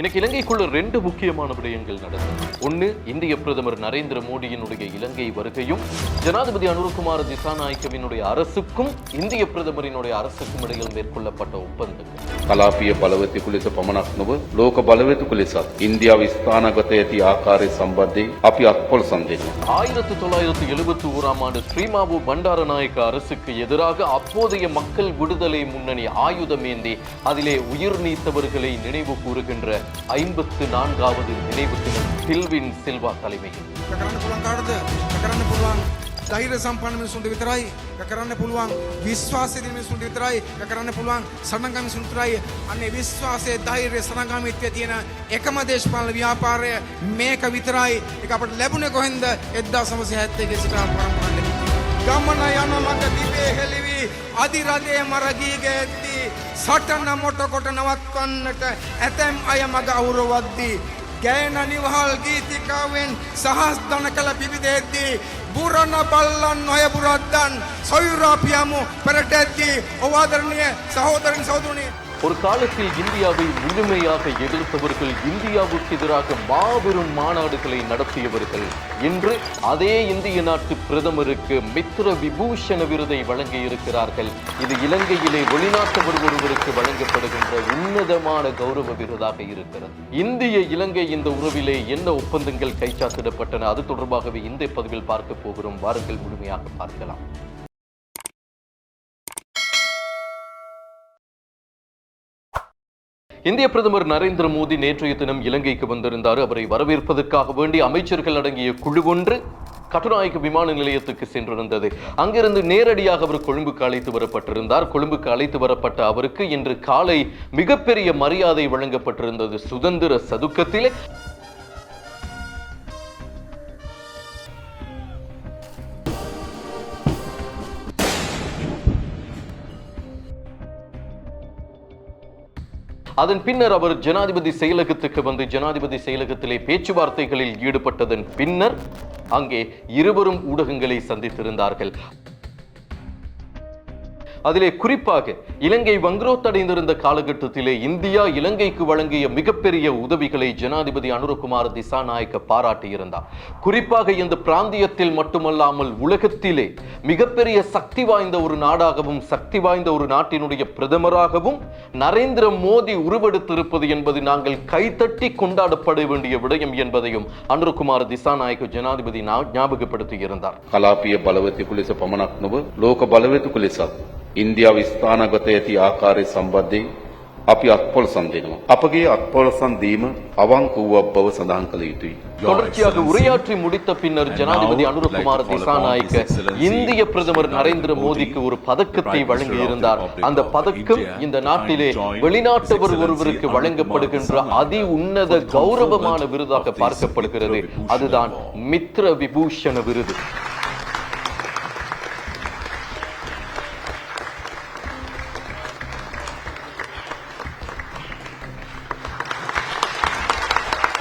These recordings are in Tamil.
இன்னைக்கு இலங்கைக்குள்ள ரெண்டு முக்கியமான விடயங்கள் நடந்தது. ஒன்று இந்திய பிரதமர் நரேந்திர மோடியினுடைய இலங்கை வருகையும் ஜனாதிபதி அனுரகுமார் திசாநாயக்கவினுடைய அரசுக்கும் இந்திய பிரதமரினுடைய அரசுக்கும் இடையில் மேற்கொள்ளப்பட்ட ஒப்பந்தம் கலாபிய ಬಲವತಿ ಕುಲಿಸ ಪಮಣಕ್ನವು ಲೋಕ ಬಲವತಿ ಕುಲಿಸ ಇಂಡಿಯಾ ವಿಸ್ತಾನಗತ ಯತಿ ಆಕಾರಿ அப்பி ಅಪಿ சந்தேகம். ಸಂದೇಶ ஆயிரத்தி தொள்ளாயிரத்தி எழுபத்தி ஓராம் ஆண்டு ஸ்ரீமாபு பண்டாரநாயக்க அரசுக்கு எதிராக அப்போதைய மக்கள் விடுதலை முன்னணி ஆயுதமேந்தி அதிலே உயிர் நீத்தவர்களை நினைவு கூறுகின்ற ஐம்பத்து நான்காவது நினைவு தினம் பில்வின் சில்வா தலைமையில் කරන්න පුළුවන් කාටද කරන්න පුළුවන් ධෛර්ය සම්පන්න මිනිසුන්ට විතරයි කරන්න පුළුවන් විශ්වාසය තියෙන මිනිසුන්ට විතරයි කරන්න පුළුවන් සටන්ගම මිනිසුන්ට විතරයි අන්නේ විශ්වාසය ධෛර්යය සටන්ගාමීත්වය තියෙන එකම දේශපාලන ව්‍යාපාරය මේක විතරයි ඒක අපට ලැබුණේ කොහෙන්ද 1971 සිට පරම්පරාවෙන් ගමන යන ළඟ දිවේ හෙළිවි. අධිරදේ මරගීගේ ඇද්දී සටන මොට කොට නවත්වන්නට ඇතැම් අය මග අවුරවද්දී. ගෑන නිවහල් ගීතිකාවෙන් සහස් දන කළ පිබිදෙද්දී බුරණ බල්ලන් නොය බුරද්දන් සොයුරාපියමු පෙරටැද්දී. ඔවාදරණය සහෝදරන් සෞදුනී ஒரு காலத்தில் இந்தியாவை முழுமையாக எதிர்த்தவர்கள் இந்தியாவுக்கு எதிராக மாபெரும் மாநாடுகளை நடத்தியவர்கள். இன்று அதே இந்திய நாட்டு பிரதமருக்கு மித்ர விபூஷண விருதை வழங்கி இருக்கிறார்கள் இது இலங்கையிலே வெளிநாட்டவர் ஒருவருக்கு வழங்கப்படுகின்ற உன்னதமான கௌரவ விருதாக இருக்கிறது. இந்திய இலங்கை இந்த உறவிலே என்ன ஒப்பந்தங்கள் கைச்சாத்திடப்பட்டன? அது தொடர்பாகவே இந்த பதிவில் பார்க்க போகிறோம். வாருங்கள் முழுமையாக பார்க்கலாம். இந்திய பிரதமர் நரேந்திர மோடி நேற்றைய தினம் இலங்கைக்கு வந்திருந்தார். அவரை வரவேற்பதற்காக வேண்டி அமைச்சர்கள் அடங்கிய குழு ஒன்று கட்டுநாயக்க விமான நிலையத்துக்கு சென்றிருந்தது. அங்கிருந்து நேரடியாக அவர் கொழும்புக்கு அழைத்து வரப்பட்டிருந்தார். கொழும்புக்கு அழைத்து வரப்பட்ட அவருக்கு இன்று காலை மிகப்பெரிய மரியாதை வழங்கப்பட்டிருந்தது. சுதந்திர சதுக்கத்திலே அதன் பின்னர் அவர் ஜனாதிபதி செயலகத்துக்கு வந்து ஜனாதிபதி செயலகத்திலே பேச்சுவார்த்தைகளில் ஈடுபட்டதன் பின்னர் அங்கே இருவரும் ஊடகங்களை சந்தித்திருந்தார்கள். அதிலே குறிப்பாக இலங்கை வங்குரோத்தடைந்திருந்த காலகட்டத்திலே இந்தியா இலங்கைக்கு வழங்கிய மிகப்பெரிய உதவிகளை ஜனாதிபதி அனுரகுமார் திசாநாயக்க பாராட்டியிருந்தார். குறிப்பாக இந்த பிராந்தியத்தில் மட்டுமல்லாமல் உலகத்திலே மிகப்பெரிய சக்தி வாய்ந்த ஒரு நாடாகவும் சக்தி வாய்ந்த ஒரு நாட்டினுடைய பிரதமராகவும் நரேந்திர மோடி உருவெடுத்திருப்பது என்பது நாங்கள் கைத்தட்டி கொண்டாடப்பட வேண்டிய விடயம் என்பதையும் அனுரகுமார் திசாநாயக்க ஜனாதிபதி ಜ್ಞಾಪಕಪಡುತ್ತಿ ಕಲಾಪಿಯ ಬಲವತಿ ಕುಲಿಸ ಪಮನಾಕ್ನವ ಲೋಕ ಬಲವತಿ குலிசா ಇಂಡಿಯಾ ವಿಸ್ತಾನಗತ ඉන්දියාව ස්ථානගත ඇති ආකාරය සම්බන්ධයෙන් අපි අත්පොල් සම්දෙනවා. අපගේ අත්පොලසන් දීම අවංක වූවක් බව සඳහන් කළ යුතුයි. தொடர்ச்சியாக உரையாற்றி முடித்த பின்னர் ஜனாதிபதி அனுரகுமார் திசாநாயக்க இந்திய பிரதமர் நரேந்திர மோடிக்கு ஒரு பதக்கத்தை வழங்கியிருந்தார் அந்த பதக்கம் இந்த நாட்டிலே வெளிநாட்டவர் ஒருவருக்கு வழங்கப்படுகின்ற அதி உன்னத கௌரவமான விருதாக பார்க்கப்படுகிறது அதுதான் மித்ர விபூஷண விருது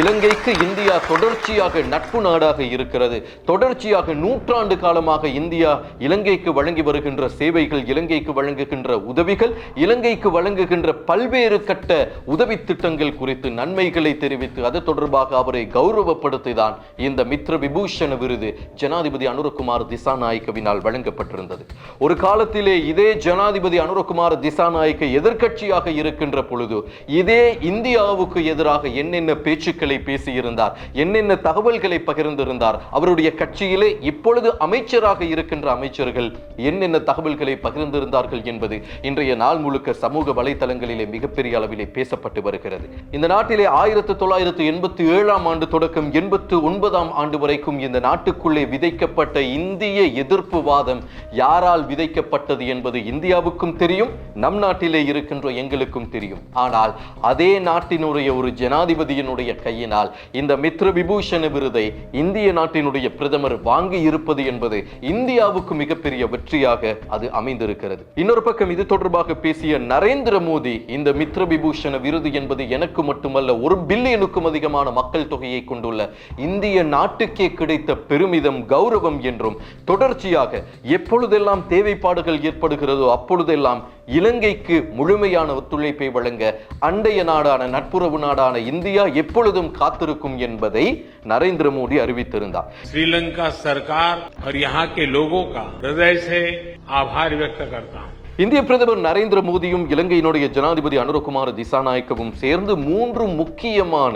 இலங்கைக்கு இந்தியா தொடர்ச்சியாக நட்பு நாடாக இருக்கிறது. தொடர்ச்சியாக நூற்றாண்டு காலமாக இந்தியா இலங்கைக்கு வழங்கி வருகின்ற சேவைகள் இலங்கைக்கு வழங்குகின்ற உதவிகள் இலங்கைக்கு வழங்குகின்ற பல்வேறு கட்ட உதவி திட்டங்கள் குறித்து நன்மைகளை தெரிவித்து அது தொடர்பாக அவரை கௌரவப்படுத்திதான் இந்த மித்ர விபூஷண விருது ஜனாதிபதி அனுரகுமார் திசாநாயக்கவினால் வழங்கப்பட்டிருந்தது. ஒரு காலத்திலே இதே ஜனாதிபதி அனுரகுமார் திசாநாயக்க எதிர்க்கட்சியாக இருக்கின்ற பொழுது இதே இந்தியாவுக்கு எதிராக என்னென்ன பேச்சுக்கள் பேசியிருந்தார். என்னென்ன தகவல்களை பகிர்ந்திருந்தார்? அவருடைய கட்சியிலே இப்பொழுது அமைச்சராக இருக்கின்ற அமைச்சர்கள் என்னென்ன தகவல்களை பகிர்ந்திருந்தார்கள் என்பது இன்றைய நாள் முழுக்க சமூக வலைத்தளங்களிலே மிகப்பெரிய அளவிலே பேசப்பட்டு வருகிறது. இந்த நாட்டிலே ஆயிரத்தி தொள்ளாயிரத்து எண்பத்தி ஏழாம் ஆண்டு தொடக்கம் எண்பத்து ஒன்பதாம் ஆண்டு வரைக்கும் இந்த நாட்டுக்குள்ளே விதைக்கப்பட்ட இந்திய எதிர்ப்பு வாதம் யாரால் விதைக்கப்பட்டது என்பது இந்தியாவுக்கும் தெரியும் நம் நாட்டிலே இருக்கின்ற எங்களுக்கும் தெரியும். ஆனால் அதே நாட்டினுடைய ஒரு ஜனாதிபதியினுடைய கை கையினால் இந்த மித்ர விபூஷண விருதை இந்திய நாட்டினுடைய பிரதமர் வாங்கி இருப்பது என்பது இந்தியாவுக்கு மிகப்பெரிய வெற்றியாக அது அமைந்திருக்கிறது. இன்னொரு பக்கம் இது தொடர்பாக பேசிய நரேந்திர மோடி இந்த மித்ர விபூஷண விருது என்பது எனக்கு மட்டுமல்ல ஒரு பில்லியனுக்கும் அதிகமான மக்கள் தொகையை கொண்டுள்ள இந்திய நாட்டுக்கே கிடைத்த பெருமிதம் கௌரவம் என்றும் தொடர்ச்சியாக எப்பொழுதெல்லாம் தேவைப்பாடுகள் ஏற்படுகிறதோ அப்பொழுதெல்லாம் இலங்கைக்கு முழுமையான ஒத்துழைப்பை வழங்க அண்டைய நாடான நட்புறவு நாடான இந்தியா எப்பொழுதும் காலம் காத்திருக்கும் என்பதை நரேந்திர மோடி அறிவித்திருந்தார். ஸ்ரீலங்கா சர்க்கார் ஆபார் இந்திய பிரதமர் நரேந்திர மோடியும் இலங்கையினுடைய ஜனாதிபதி அனுரகுமார் திசாநாயக்கவும் சேர்ந்து மூன்று முக்கியமான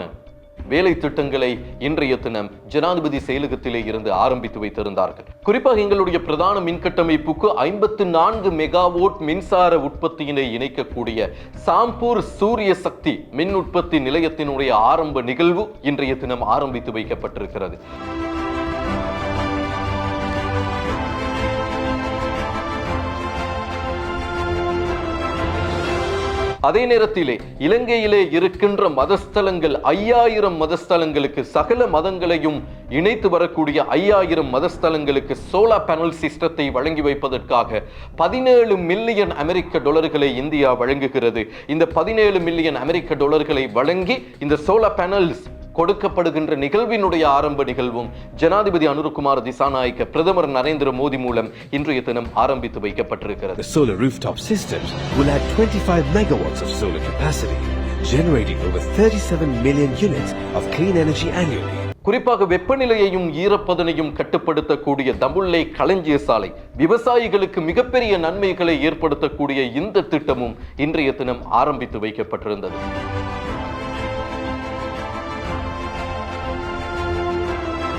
வேலை திட்டங்களை இன்றைய தினம் ஜனாதிபதி செயலகத்திலே இருந்து ஆரம்பித்து வைத்திருந்தார்கள். குறிப்பாக எங்களுடைய பிரதான மின்கட்டமைப்புக்கு ஐம்பத்து நான்கு மெகாவோட் மின்சார உற்பத்தியினை இணைக்கக்கூடிய சாம்பூர் சூரிய சக்தி மின் உற்பத்தி நிலையத்தினுடைய ஆரம்ப நிகழ்வு இன்றைய தினம் ஆரம்பித்து வைக்கப்பட்டிருக்கிறது. அதே நேரத்திலே இலங்கையிலே இருக்கின்ற மதஸ்தலங்கள் ஐயாயிரம் மதஸ்தலங்களுக்கு சகல மதங்களையும் இணைத்து வரக்கூடிய ஐயாயிரம் மதஸ்தலங்களுக்கு சோலார் பேனல் சிஸ்டத்தை வழங்கி வைப்பதற்காக பதினேழு மில்லியன் அமெரிக்க டாலர்களை இந்தியா வழங்குகிறது. இந்த பதினேழு மில்லியன் அமெரிக்க டாலர்களை வழங்கி இந்த சோலார் பேனல்ஸ் கொடுக்கப்படுகின்ற நிகழ்வினுடைய ஆரம்ப நிகழ்வும் ஜனாதிபதி அனுருகுமார் திசாநாயக்க பிரதமர் நரேந்திர மோடி மூலம் இன்றைய தினம் ஆரம்பித்து வைக்கப்பட்டிருக்கிறது solar rooftop systems will add 25 megawatts of solar capacity, generating over 37 million units of clean energy annually. குறிப்பாக வெப்பநிலையையும் ஈரப்பதனையும் கட்டுப்படுத்தக்கூடிய தம்புள்ளை களஞ்சிய சாலை விவசாயிகளுக்கு மிகப்பெரிய நன்மைகளை ஏற்படுத்தக்கூடிய இந்த திட்டமும் இன்றைய தினம் ஆரம்பித்து வைக்கப்பட்டிருந்தது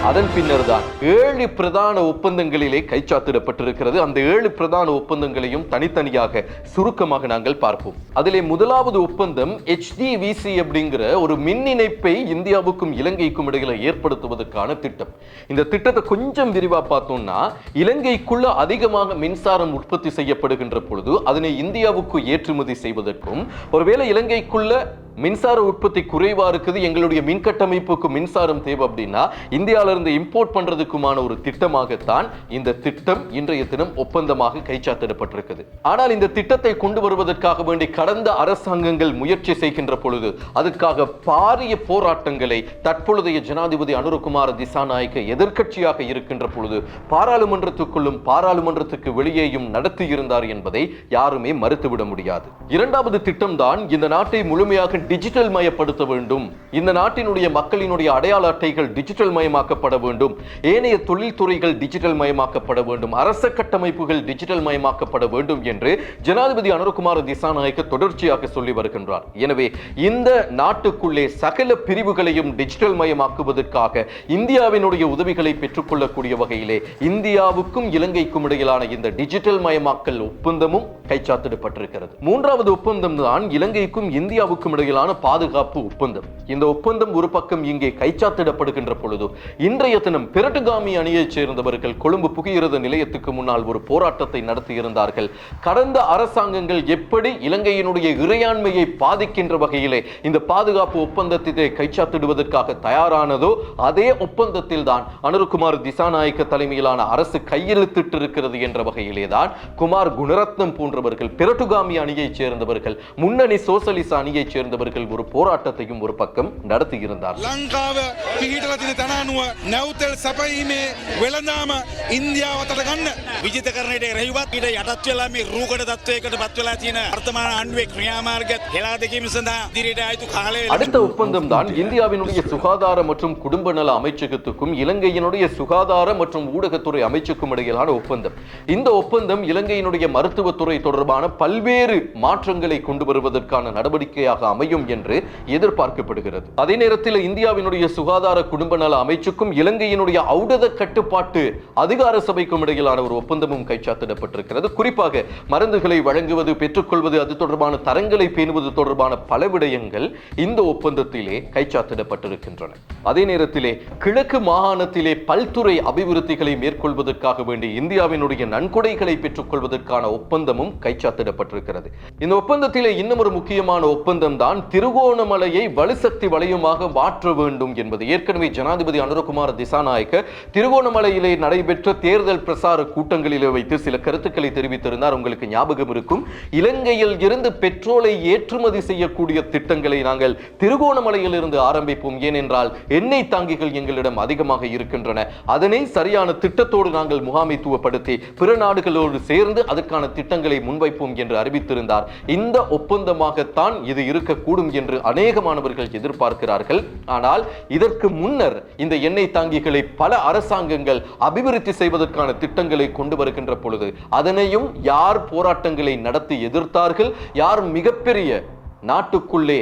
அதன் பின்னர் தான் ஏழு பிரதான ஒப்பந்தங்களிலே கைச்சாத்திடப்பட்டிருக்கிறது. அந்த ஏழு பிரதான ஒப்பந்தங்களையும் தனித்தனியாக சுருக்கமாக நாங்கள் பார்ப்போம். அதிலே முதலாவது ஒப்பந்தம் ஹெச்டிவிசி அப்படிங்கிற ஒரு மின் இணைப்பை இந்தியாவுக்கும் இலங்கைக்கும் இடையில ஏற்படுத்துவதற்கான திட்டம். இந்த திட்டத்தை கொஞ்சம் விரிவா பார்த்தோம்னா இலங்கைக்குள்ள அதிகமாக மின்சாரம் உற்பத்தி செய்யப்படுகின்ற பொழுது அதனை இந்தியாவுக்கு ஏற்றுமதி செய்வதற்கும் ஒருவேளை இலங்கைக்குள்ள மின்சார உற்பத்தி குறைவா இருக்குது எங்களுடைய மின் கட்டமைப்புக்கு மின்சாரம் தேவை அப்படின்னா இந்தியால இருந்து இம்போர்ட் பண்றதுக்குமான ஒரு திட்டமாகத்தான் இந்த திட்டம் இன்றைய தினம் ஒப்பந்தமாக கைச்சாத்திடப்பட்டிருக்குது. ஆனால் இந்த திட்டத்தை கொண்டு வருவதற்காக வேண்டி கடந்த அரசாங்கங்கள் முயற்சி செய்கின்ற பொழுது அதுக்காக பாரிய போராட்டங்களை தற்பொழுதைய ஜனாதிபதி அனுரகுமார் திசாநாயக்க எதிர்கட்சியாக இருக்கின்ற பொழுது பாராளுமன்றத்துக்குள்ளும் பாராளுமன்றத்துக்கு வெளியேயும் நடத்தியிருந்தார் என்பதை யாருமே மறுத்துவிட முடியாது. இரண்டாவது திட்டம்தான் இந்த நாட்டை முழுமையாக டிஜிட்டல் மயப்படுத்த வேண்டும். இந்த நாட்டினுடைய மக்களினுடைய அடையாள அட்டைகள் டிஜிட்டல் மயமாக்கப்பட வேண்டும். ஏனைய தொழில்துறைகள் டிஜிட்டல் மயமாக்கப்பட வேண்டும். அரச கட்டமைப்புகள் டிஜிட்டல் மயமாக்கப்பட வேண்டும் என்று ஜனாதிபதி அனுரகுமார திசாநாயக்க தொடர்ச்சியாக சொல்லி வருகின்றார். எனவே இந்த நாட்டுக்குள்ளே சகல பிரிவுகளையும் டிஜிட்டல் மயமாக்குவதற்காக இந்தியாவினுடைய உதவிகளை பெற்றுக்கொள்ளக்கூடிய வகையிலே இந்தியாவுக்கும் இலங்கைக்கும் இடையிலான இந்த டிஜிட்டல் மயமாக்கல் ஒப்பந்தமும் கைச்சாத்திடப்பட்டிருக்கிறது. மூன்றாவது ஒப்பந்தம் தான் இலங்கைக்கும் இந்தியாவுக்கும் அடிப்படையிலான பாதுகாப்பு ஒப்பந்தம். இந்த ஒப்பந்தம் ஒரு பக்கம் இங்கே கைச்சாத்திடப்படுகின்ற பொழுது இன்றைய தினம் பிரட்டுகாமி அணியைச் சேர்ந்தவர்கள் கொழும்பு புகையிரத நிலையத்துக்கு முன்னால் ஒரு போராட்டத்தை நடத்தியிருந்தார்கள். கடந்த அரசாங்கங்கள் எப்படி இலங்கையினுடைய இறையாண்மையை பாதிக்கின்ற வகையிலே இந்த பாதுகாப்பு ஒப்பந்தத்தை கைச்சாத்திடுவதற்காக தயாரானதோ அதே ஒப்பந்தத்தில் தான் அனுருகுமார் திசாநாயக்க தலைமையிலான அரசு கையெழுத்திட்டிருக்கிறது என்ற வகையிலே தான் குமார் குணரத்னம் போன்றவர்கள் பிரட்டுகாமி அணியைச் சேர்ந்தவர்கள் முன்னணி சோசலிச அணியைச் சேர்ந்தவர்கள் ஒரு போராட்டத்தையும் ஒரு பக்கம் நடத்தியிருந்தார் ලංකාව පිහිටල තින තන අනුව නැවතල් සැපීමේ වෙළඳාම ඉන්දියාව අතට ගන්න විජිතකරණයට රැහිවත් ඊට යටත් වෙලා මේ රූකඩ තත්වයකට පත් වෙලා තියෙන වර්තමාන ආණ්ඩුවේ ක්‍රියාමාර්ගත් හෙලා දෙකීම සඳහා ඉදිරියට ආයුතු කාලය அடுத்த ஒப்பந்தம் தான் இந்தியாவினுடைய சுகாதார மற்றும் குடும்ப நல அமைச்சகத்துக்கும் இலங்கையினுடைய சுகாதார மற்றும் ஊடகத்துறை அமைச்சுக்கும் இடையிலான ஒப்பந்தம் இந்த ஒப்பந்தம் இலங்கையினுடைய மருத்துவத்துறை தொடர்பான பல்வேறு மாற்றங்களை கொண்டு வருவதற்கான நடவடிக்கையாக அமையும் என்று எதிர்பார்க்கப்படுகிறது. அதே நேரத்தில் இந்தியாவினுடைய சுகாதார குடும்ப நல அமைச்சுக்கும் இலங்கையினுடைய ஔடத கட்டுப்பாட்டு அதிகார சபைக்கும் இடையிலான ஒரு ஒப்பந்தமும் கைச்சாத்திடப்பட்டிருக்கிறது. குறிப்பாக மருந்துகளை வழங்குவது பெற்றுக்கொள்வது அது தொடர்பான தரங்களை பேணுவது தொடர்பான பல விடயங்கள் இந்த ஒப்பந்தத்திலே கைச்சாத்திடப்பட்டிருக்கின்றன. அதே நேரத்திலே கிழக்கு மாகாணத்திலே பல்துறை அபிவிருத்திகளை மேற்கொள்வதற்காக வேண்டி இந்தியாவினுடைய நன்கொடைகளை பெற்றுக்கொள்வதற்கான ஒப்பந்தமும் கைச்சாத்திடப்பட்டிருக்கிறது. இந்த ஒப்பந்தத்திலே இன்னும் ஒரு முக்கியமான ஒப்பந்தம் தான் திருகோணமலையை வலுசக்தி வலயமாக மாற்ற வேண்டும் என்பது. ஏற்கனவே ஜனாதிபதி அனுரகுமார் திசாநாயக்க திருகோணமலையிலே நடைபெற்ற தேர்தல் பிரசார கூட்டங்களிலே வைத்து சில கருத்துக்களை தெரிவித்திருந்தார். உங்களுக்கு ஞாபகம் இருக்கும். இலங்கையில் இருந்து பெட்ரோலை ஏற்றுமதி செய்யக்கூடிய திட்டங்களை நாங்கள் திருகோணமலையில் இருந்து ஆரம்பிப்போம். ஏனென்றால் எண்ணெய் தாங்கிகள் எங்களிடம் அதிகமாக இருக்கின்றன. அதனை சரியான திட்டத்தோடு நாங்கள் முகாமைத்துவப்படுத்தி பிற நாடுகளோடு சேர்ந்து அதற்கான திட்டங்களை முன்வைப்போம் என்று அறிவித்திருந்தார். இந்த ஒப்பந்தமாகத்தான் இது இருக்கக்கூடும். என்று அநேக மாணவர்கள் எதிர்பார்க்கிறார்கள். ஆனால் இதற்கு முன்னர் இந்த எண்ணெய் தாங்கிகளை பல அரசாங்கங்கள் அபிவிருத்தி செய்வதற்கான திட்டங்களை கொண்டு வருகின்ற பொழுது அதனையும் யார் போராட்டங்களை நடத்தி எதிர்த்தார்கள்? யார் மிகப்பெரிய நாட்டுக்குள்ளே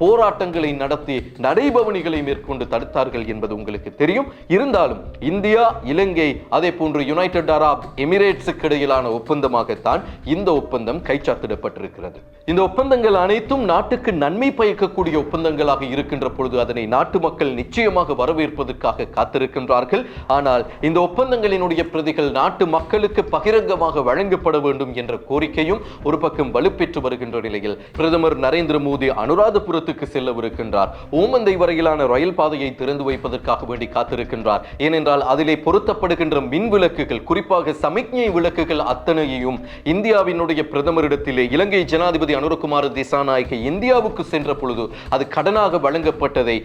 போராட்டங்களை நடத்தி நடைபவனிகளை மேற்கொண்டு தடுத்தார்கள் என்பது உங்களுக்கு தெரியும். இருந்தாலும் இந்தியா இலங்கை அதே போன்று யுனைடெட் அரப் எமிரேட்ஸுக்கு இடையிலான ஒப்பந்தமாகத்தான் இந்த ஒப்பந்தம் கைச்சாத்திடப்பட்டிருக்கிறது. இந்த ஒப்பந்தங்கள் அனைத்தும் நாட்டுக்கு நன்மை பயக்கக்கூடிய ஒப்பந்தங்களாக இருக்கின்ற பொழுது அதனை நாட்டு மக்கள் நிச்சயமாக வரவேற்பதற்காக காத்திருக்கின்றார்கள். ஆனால் இந்த ஒப்பந்தங்களினுடைய பிரதிகள் நாட்டு மக்களுக்கு பகிரங்கமாக வழங்கப்பட வேண்டும் என்ற கோரிக்கையும் ஒரு பக்கம் வலுப்பெற்று வருகின்ற நிலையில் பிரதமர் நரேந்திர மோடி அனுராதபுரத்துக்கு செல்லவிருக்கின்றார். ஓமந்தை வரையிலான ரயில் பாதையை திறந்து வைப்பதற்காக வேண்டி காத்திருக்கின்றார். ஏனென்றால் அதிலே பொருத்தப்படுகின்ற மின் விளக்குகள் குறிப்பாக சமிக்ஞை விளக்குகள் அத்தனையையும் இந்தியாவினுடைய பிரதமரிடத்திலே இலங்கை ஜனாதிபதி அனுரகுமார் திசாநாயகி இந்தியாவுக்கு சென்ற பொழுது அது கடனாக வழங்கப்பட்டதை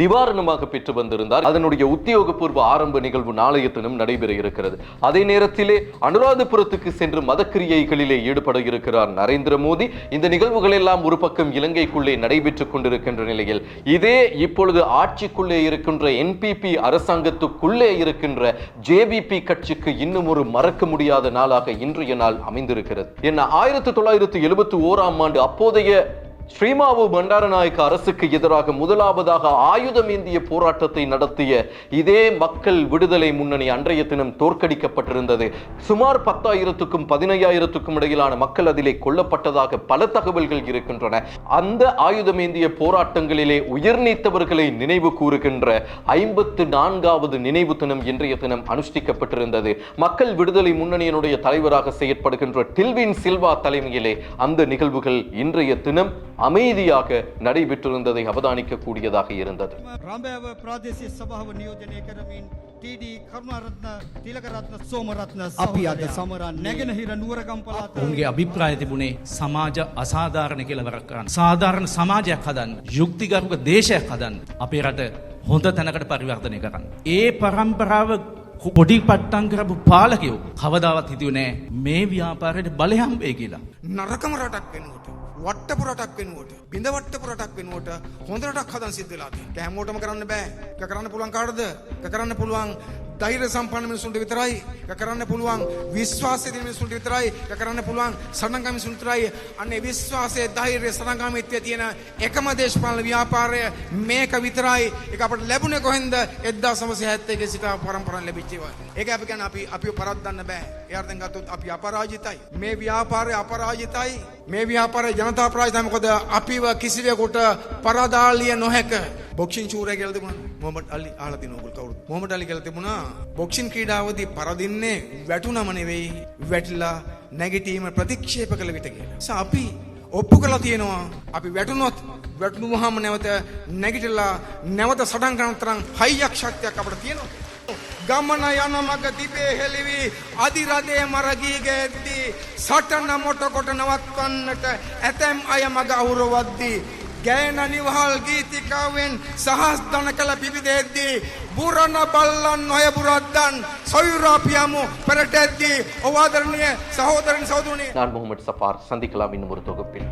நிவாரணமாக பெற்று வந்திருந்தார். அதனுடைய உத்தியோகபூர்வ ஆரம்ப நிகழ்வு நாளைய தினம் நடைபெற இருக்கிறது. அதே நேரத்திலே அனுராதபுரத்துக்கு சென்று மதக்கிரியைகளிலே ஈடுபட இருக்கிறார் நரேந்திர மோடி. இந்த நிகழ்வுகள் எல்லாம் ஒரு பக்கம் இலங்கைக்குள்ளே நடைபெற்றுக் கொண்டிருக்கின்ற நிலையில் இதே இப்பொழுது ஆட்சிக்குள்ளே இருக்கின்ற என்பிபி அரசாங்கத்துக்குள்ளே இருக்கின்ற ஜேபிபி கட்சிக்கு இன்னும் ஒரு மறக்க முடியாத நாளாக இன்றைய நாள் அமைந்திருக்கிறது. என்ன ஆயிரத்தி தொள்ளாயிரத்தி எழுபத்தி ஓராம் ஆண்டு அப்போதைய ஸ்ரீமாவு பண்டாரநாயக்க அரசுக்கு எதிராக முதலாவதாக ஆயுதம் ஏந்திய போராட்டத்தை நடத்திய இதே மக்கள் விடுதலை முன்னணி அன்றைய தினம் தோற்கடிக்கப்பட்டிருந்தது. சுமார் பத்தாயிரத்துக்கும் பதினையாயிரத்துக்கும் இடையிலான மக்கள் அதிலே கொல்லப்பட்டதாக பல தகவல்கள் இருக்கின்றன. அந்த ஆயுதம் ஏந்திய போராட்டங்களிலே உயிர் நீத்தவர்களை நினைவு கூறுகின்ற ஐம்பத்து நான்காவது நினைவு தினம் இன்றைய தினம் அனுஷ்டிக்கப்பட்டிருந்தது. மக்கள் விடுதலை முன்னணியினுடைய தலைவராக செயற்படுகின்ற டில்வின் சில்வா தலைமையிலே அந்த நிகழ்வுகள் இன்றைய தினம் அமைதியாக நடைபெற்றிருந்ததை அவதானிக்க கூடியதாக இருந்தது රම්බෑව ප්‍රාදේශීය සභාව නියෝජනය කරමින් ටඩ කරුණාරත්න තිලකරත්න සෝමරත්න අපි අද සමරන් නැගෙනහිර නුවරගම් පලාත උන්ගේ අභිප්‍රාය තිබුණේ සමාජ අසාධාරණ කෙලවරක් කරන්න. සාධාරණ සමාජයක් හදන් යුක්තිගරුක දේශයක් හදන් අපේ රට හොඳ තැනකට පරිවර්තනය කරන්න. ඒ පරම්පරාව පොඩි පට්ටන් කරපු පාලකයෝ කවදාවත් හිතුවනෑ මේ ව්‍යාපාරයට බලයම්බේ කියලා. නරකම රටක් වෙනුවට වට්ටපු රටක් වෙනුවට බිඳවට්ටපු රටක් වෙනුවට හොඳ රටක් හදන් සිද්ධ වෙලා තියෙනවා. ඒක හැමෝටම කරන්න බෑ. ඒක කරන්න පුළුවන් කාටද? ඒක කරන්න පුළුවන් ධෛර්ය සම්පන්න මිනිසුන්ට විතරයි. ඒක කරන්න පුළුවන් විශ්වාසය තියෙන මිනිසුන්ට විතරයි. ඒක කරන්න පුළුවන් සරණගාමී මිනිසුන්ට විතරයි. අන්නේ විශ්වාසය, ධෛර්යය, සරණගාමීත්වය තියෙන එකම දේශපාලන ව්‍යාපාරය මේක විතරයි. ඒක අපට ලැබුණේ කොහෙන්ද? 1971 සිට පරම්පරාවෙන් ලැබිච්ච ඒවා. ඒක අපි කියන්නේ අපි අපිව පරද්දන්න බෑ. ඒ අර්ථයෙන් ගත්තොත් අපි අපරාජිතයි. මේ ව්‍යාපාරය අපරාජිතයි. මේ ව්‍යාපාරය ජනතා පරාජිතයි. මොකද අපිව කිසිවෙකුට පරදාලිය නොහැක. බොක්ෂින් චූරය කියලා තිබුණා. මොහමඩ් අලි අහලා තිනු ඔයගොල්ලෝ කවුරුත්. මොහමඩ් අලි කියලා තිබුණා. බොක්ෂින් ක්‍රීඩාවදී පරදින්නේ වැටුනම නෙවෙයි වැටිලා නැගිටීම ප්‍රතික්ෂේප කළ විට කියලා. නිසා අපි ඔප්පු කරලා තියෙනවා. අපි වැටුනොත් වැටුනහම නැවත නැගිටලා නැවත සටන් කරන තරම් හයියක් ශක්තියක් අපිට තියෙනවා. ගමන යන මග තිබේ හෙළිවි අධිරදේ මරගී ගෑද්දී සටන මොටකොට නවත්වන්නට ඇතැම් අය මග අවුරවද්දී ගෑන නිවහල් ගීතිකාවෙන් සහස් දන කළ පිබිදෙද්දී බුරණ බල්ලන් නොය බුරද්දන් සොයුරාපියමු පෙරටැද්දී ඔවාදරණය සහෝදරණ සෞදුනේ நான் முகமது சஃபார் சந்திக்கலாம் இன்னும் ஒரு தொகுப்பில்